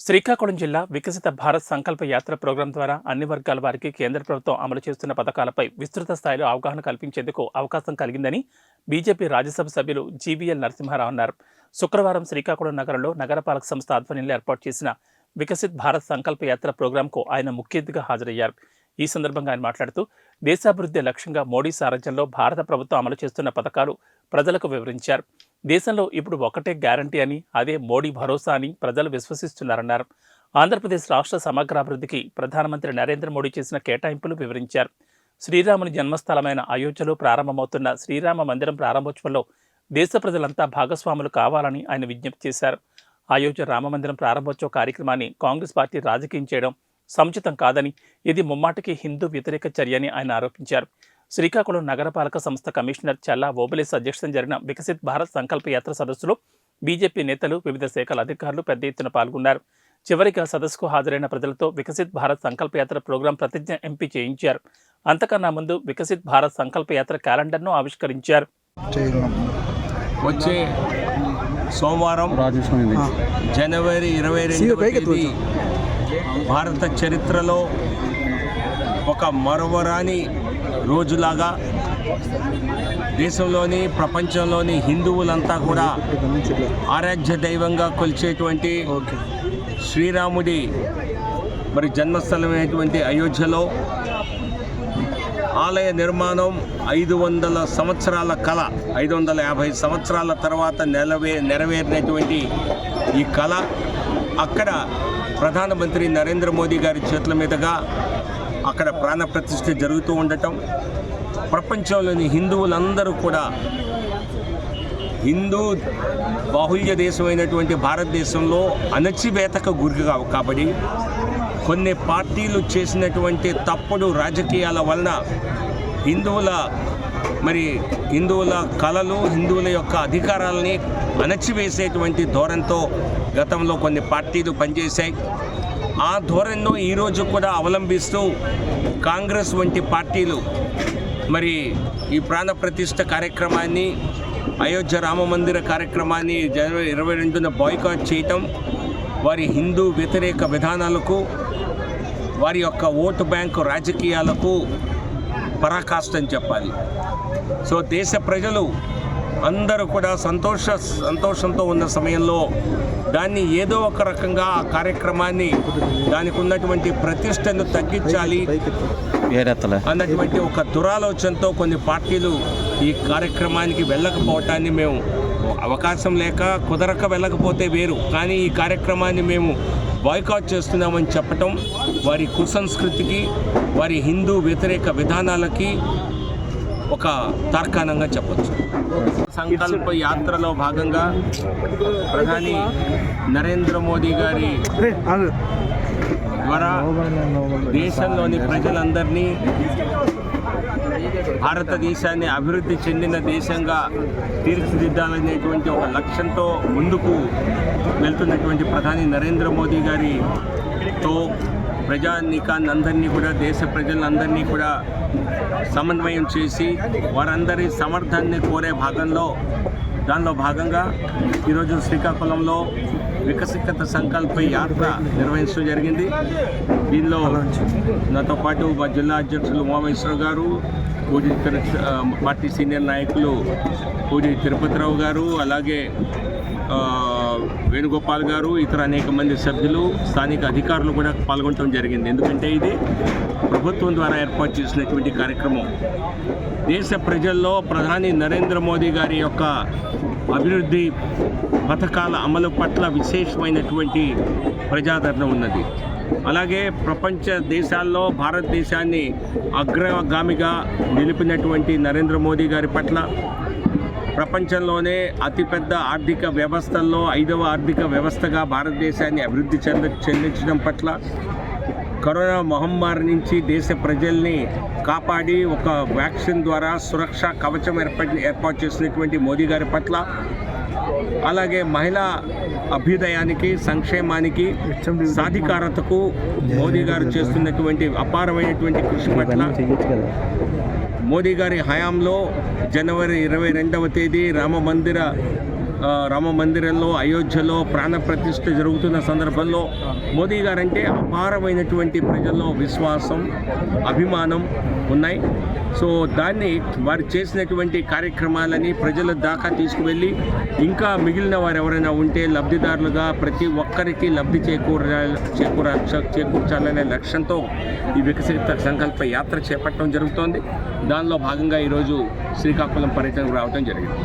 శ్రీకాకుళం జిల్లా వికసిత భారత్ సంకల్ప యాత్ర ప్రోగ్రాం ద్వారా అన్ని వర్గాల వారికి కేంద్ర ప్రభుత్వం అమలు చేస్తున్న పథకాలపై విస్తృత స్థాయిలో అవగాహన కల్పించేందుకు అవకాశం కలిగిందని బీజేపీ రాజ్యసభ సభ్యులు జీవీఎల్ నరసింహారావు అన్నారు. శుక్రవారం శ్రీకాకుళం నగరంలో నగరపాలక సంస్థ ఆధ్వర్యంలో ఏర్పాటు చేసిన వికసిత్ భారత్ సంకల్ప యాత్ర ప్రోగ్రాంకు ఆయన ముఖ్య అతిథిగా హాజరయ్యారు. ఈ సందర్భంగా ఆయన మాట్లాడుతూ దేశాభివృద్ధి లక్ష్యంగా మోడీ సారథ్యంలో భారత ప్రభుత్వం అమలు చేస్తున్న పథకాలు ప్రజలకు వివరించారు. దేశంలో ఇప్పుడు ఒకటే గ్యారంటీ అని అదే మోడీ భరోసా అని ప్రజలు విశ్వసిస్తున్నారన్నారు. ఆంధ్రప్రదేశ్ రాష్ట్ర సమగ్రాభివృద్ధికి ప్రధానమంత్రి నరేంద్ర మోడీ చేసిన కేటాయింపులు వివరించారు. శ్రీరాముని జన్మస్థలమైన అయోధ్యలో ప్రారంభమవుతున్న శ్రీరామ మందిరం ప్రారంభోత్సవంలో దేశ ప్రజలంతా భాగస్వాములు కావాలని ఆయన విజ్ఞప్తి చేశారు. అయోధ్య రామమందిరం ప్రారంభోత్సవ కార్యక్రమాన్ని కాంగ్రెస్ పార్టీ రాజకీయం చేయడం సముచితం కాదని ఇది ముమ్మాటికి హిందూ వ్యతిరేక చర్య అని ఆయన ఆరోపించారు. శ్రీకాకుళం నగరపాలక సంస్థ కమిషనర్ చల్లా ఓబులేస్ అధ్యక్షతన జరిగిన వికసిత్ భారత్ సంకల్ప యాత్ర సదస్సులో బీజేపీ నేతలు వివిధ శాఖల అధికారులు పెద్ద ఎత్తున పాల్గొన్నారు. చివరిగా సదస్సుకు హాజరైన ప్రజలతో వికసిత్ భారత్ సంకల్ప యాత్ర ప్రోగ్రాం ప్రతిజ్ఞ ఎంపీ చేయించారు. అంతకన్నా ముందు వికసిత్ భారత్ సంకల్ప యాత్ర క్యాలెండర్ను ఆవిష్కరించారు. వచ్చే సోమవారం జనవరి ఇరవై తేదీ భారత చరిత్రలో ఒక మరవరాని రోజులాగా దేశంలోని ప్రపంచంలోని హిందువులంతా కూడా ఆరాధ్య దైవంగా కొలిచేటువంటి శ్రీరాముడి మరి జన్మస్థలమైనటువంటి అయోధ్యలో ఆలయ నిర్మాణం ఐదు వందల సంవత్సరాల కళ ఐదు వందల యాభై సంవత్సరాల తర్వాత నెలవే నెరవేరినటువంటి ఈ కళ. అక్కడ ప్రధానమంత్రి నరేంద్ర మోదీ గారి చేతుల మీదుగా అక్కడ ప్రాణ ప్రతిష్ఠ జరుగుతూ ఉండటం ప్రపంచంలోని హిందువులందరూ కూడా హిందూ బాహుల్య దేశమైనటువంటి భారతదేశంలో అణచివేతకు గురి కాబట్టి కాబడి కొన్ని పార్టీలు చేసినటువంటి తప్పుడు రాజకీయాల వలన హిందువుల మరి హిందువుల కళలు హిందువుల యొక్క అధికారాలని అణచివేసేటువంటి ధోరణితో గతంలో కొన్ని పార్టీలు పనిచేశాయి. ఆ ధోరణిను ఈరోజు కూడా అవలంబిస్తూ కాంగ్రెస్ వంటి పార్టీలు మరి ఈ ప్రాణ ప్రతిష్ట కార్యక్రమాన్ని అయోధ్య రామ మందిర కార్యక్రమాన్ని జనవరి ఇరవై రెండున బాయ్కాట్ చేయటం వారి హిందూ వ్యతిరేక విధానాలకు వారి యొక్క ఓటు బ్యాంకు రాజకీయాలకు పరాకాష్టం చెప్పాలి. సో దేశ ప్రజలు అందరూ కూడా సంతోష సంతోషంతో ఉన్న సమయంలో దాన్ని ఏదో ఒక రకంగా ఆ కార్యక్రమాన్ని దానికి ఉన్నటువంటి ప్రతిష్టను తగ్గించాలి అన్నటువంటి ఒక దురాలోచనతో కొన్ని పార్టీలు ఈ కార్యక్రమానికి వెళ్ళకపోవటాన్ని మేము అవకాశం లేక కుదరక వెళ్ళకపోతే వేరు. కానీ ఈ కార్యక్రమాన్ని మేము బాయ్కాట్ చేస్తున్నామని చెప్పటం వారి కుసంస్కృతికి వారి హిందూ వ్యతిరేక విధానాలకి ఒక తార్కాణంగా చెప్పొచ్చు. సంకల్ప యాత్రలో భాగంగా ప్రధాని నరేంద్ర మోదీ గారి ద్వారా దేశంలోని ప్రజలందరినీ భారతదేశాన్ని అభివృద్ధి చెందిన దేశంగా తీర్చిదిద్దాలనేటువంటి ఒక లక్ష్యంతో ముందుకు వెళ్తున్నటువంటి ప్రధాని నరేంద్ర మోదీ గారితో ప్రజానీకాన్ని అందరినీ కూడా దేశ ప్రజలందరినీ కూడా సమన్వయం చేసి వారందరి సమర్థాన్ని కోరే భాగంలో దానిలో భాగంగా ఈరోజు శ్రీకాకుళంలో వికసిత సంకల్ప యాత్ర నిర్వహించడం జరిగింది. దీనిలో నాతో పాటు మా జిల్లా అధ్యక్షులు ఉమామేశ్వరరావు గారు పూజ పార్టీ సీనియర్ నాయకులు పూజ తిరుపతిరావు గారు అలాగే వేణుగోపాల్ గారు ఇతర అనేక మంది సభ్యులు స్థానిక అధికారులు కూడా పాల్గొనడం జరిగింది. ఎందుకంటే ఇది ప్రభుత్వం ద్వారా ఏర్పాటు చేసినటువంటి కార్యక్రమం. దేశ ప్రజల్లో ప్రధాని నరేంద్ర మోదీ గారి యొక్క అభివృద్ధి పథకాల అమలు పట్ల విశేషమైనటువంటి ప్రజాదరణ ఉన్నది. అలాగే ప్రపంచ దేశాల్లో భారతదేశాన్ని అగ్రగామిగా నిలిపినటువంటి నరేంద్ర మోదీ గారి పట్ల ప్రపంచంలోనే అతిపెద్ద ఆర్థిక వ్యవస్థల్లో ఐదవ ఆర్థిక వ్యవస్థగా భారతదేశాన్ని అభివృద్ధి చెంద చెందించడం పట్ల కరోనా మహమ్మారి నుంచి దేశ ప్రజల్ని కాపాడి ఒక వ్యాక్సిన్ ద్వారా సురక్ష కవచం ఏర్పాటు ఏర్పాటు చేసినటువంటి మోదీ గారి పట్ల. అలాగే మహిళా అభ్యుదయానికి సంక్షేమానికి సాధికారతకు మోదీ గారు చేస్తున్నటువంటి అపారమైనటువంటి కృషి పట్ల మోదీ గారి హయాంలో జనవరి ఇరవై రెండవ తేదీ రామ మందిర రామ మందిరంలో అయోధ్యలో ప్రాణ ప్రతిష్ఠ జరుగుతున్న సందర్భంలో మోదీ గారంటే అపారమైనటువంటి ప్రజల్లో విశ్వాసం అభిమానం ఉన్నాయి. సో దాన్ని వారు చేసినటువంటి కార్యక్రమాలని ప్రజల దాకా తీసుకువెళ్ళి ఇంకా మిగిలిన వారు ఎవరైనా ఉంటే లబ్ధిదారులుగా ప్రతి ఒక్కరికి లబ్ధి చేకూర చేకూర చేకూర్చాలనే లక్ష్యంతో ఈ వికసిత సంకల్ప యాత్ర చేపట్టడం జరుగుతోంది. దానిలో భాగంగా ఈరోజు శ్రీకాకుళం పర్యటనకు రావడం జరిగింది.